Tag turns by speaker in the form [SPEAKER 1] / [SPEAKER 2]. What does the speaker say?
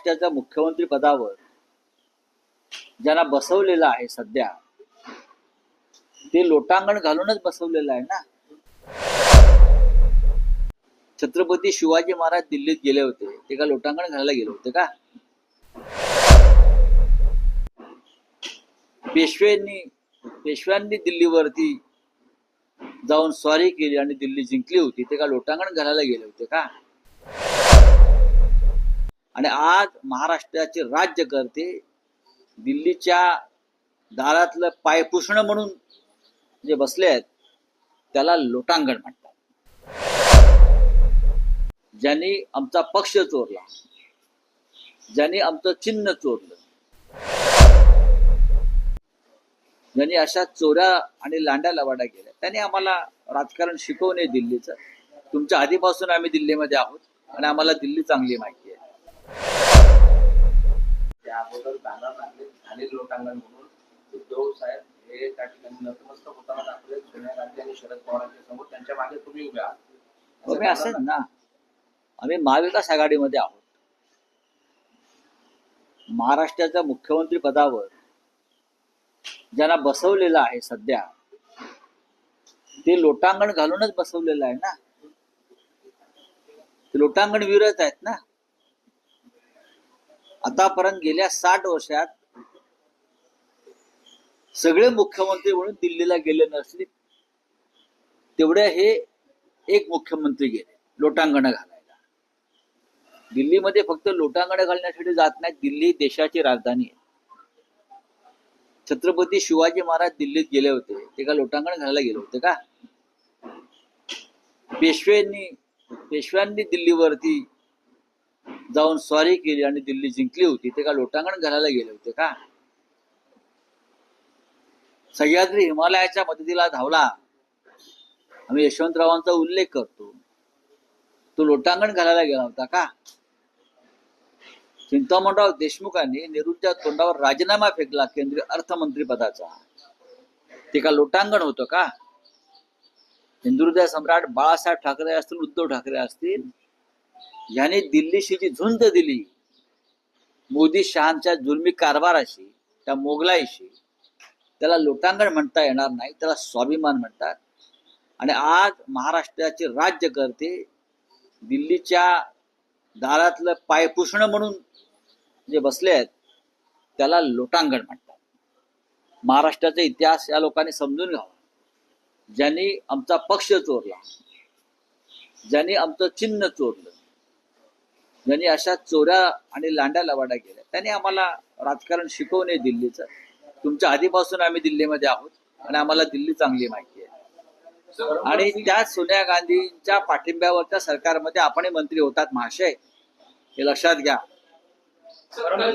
[SPEAKER 1] महाराष्ट्राच्या मुख्यमंत्री पदावर ज्यांना बसवलेलं आहे सध्या ते लोटांगण घालूनच बसवलेलं आहे ना? छत्रपती शिवाजी महाराज दिल्लीत गेले होते. ते का लोटांगण घालायला गेले होते का? पेशव्यांनी पेशव्यांनी दिल्लीवरती जाऊन स्वारी केली आणि दिल्ली जिंकली होती. ते का लोटांगण घालायला गेले होते का? आणि आज महाराष्ट्राचे राज्यकर्ते दिल्लीच्या दारातलं पाय पुसणं म्हणून जे बसले आहेत त्याला लोटांगण म्हणतात. ज्यांनी आमचा पक्ष चोरला ज्यांनी आमचं चिन्ह चोरलं ज्यांनी अशा चोऱ्या आणि लांड्या लवाड्या केल्या त्यांनी आम्हाला राजकारण शिकवणे दिल्लीचं. तुमच्या आधीपासून आम्ही दिल्लीमध्ये आहोत आणि आम्हाला दिल्ली चांगली माहिती आहे.
[SPEAKER 2] अगोदर बॅनर लागले खालील लोटांगण म्हणून उद्धव साहेब हे त्या ठिकाणी नतमस्तक होताना दाखवले सोनिया गांधी आणि शरद पवारांच्या समोर त्यांच्या मागे तुम्ही उभे आहात.
[SPEAKER 1] तुम्ही असेल ना आम्ही महाविकास आघाडीमध्ये आहोत. महाराष्ट्राच्या मुख्यमंत्री पदावर ज्यांना बसवलेलं आहे सध्या ते लोटांगण घालूनच बसवलेलं आहे ना? ते लोटांगण विरत आहेत ना? आतापर्यंत गेल्या साठ वर्षात सगळे मुख्यमंत्री म्हणून दिल्लीला गेले नसले तेवढ्या हे एक मुख्यमंत्री गेले लोटांगण घालायला. दिल्लीमध्ये फक्त लोटांगण घालण्यासाठी जात नाही दिल्ली देशाची राजधानी आहे. छत्रपती शिवाजी महाराज दिल्लीत गेले होते ते का लोटांगण घालायला गेले होते का? पेशव्यांनी पेशव्यांनी दिल्लीवरती जाऊन स्वारी केली आणि दिल्ली जिंकली होती ते का लोटांगण घालायला गेले होते का? सह्याद्री हिमालयाच्या मदतीला धावला. आम्ही यशवंतरावांचा उल्लेख करतो. तो लोटांगण घालायला गेला होता का? चिंतामणराव देशमुखांनी नेहरूंच्या तोंडावर राजीनामा फेकला केंद्रीय अर्थमंत्री पदाचा. ते का लोटांगण होतं का? हिंदुहृदय सम्राट बाळासाहेब ठाकरे असतील उद्धव ठाकरे असतील याने दिल्लीशी जी झुंज दिली मोदी शहांच्या जुलमी कारभाराशी त्या मोगलाईशी त्याला लोटांगण म्हणता येणार नाही त्याला स्वाभिमान म्हणतात. आणि आज महाराष्ट्राचे राज्यकर्ते दिल्लीच्या दारातलं पाय म्हणून जे बसले आहेत त्याला लोटांगण म्हणतात. महाराष्ट्राचा इतिहास या लोकांनी समजून घ्यावा. ज्यांनी आमचा पक्ष चोरला ज्यांनी आमचं चिन्ह चोरलं ज्यांनी अशा चोऱ्या आणि लांड्या लवाड्या केल्या त्यांनी आम्हाला राजकारण शिकवू नये दिल्लीचं. तुमच्या आधीपासून आम्ही दिल्लीमध्ये आहोत आणि आम्हाला दिल्ली चांगली माहिती आहे. आणि त्या सोनिया गांधींच्या पाठिंब्यावरच्या सरकारमध्ये आपणही मंत्री होतात महाशय. हे लक्षात घ्या.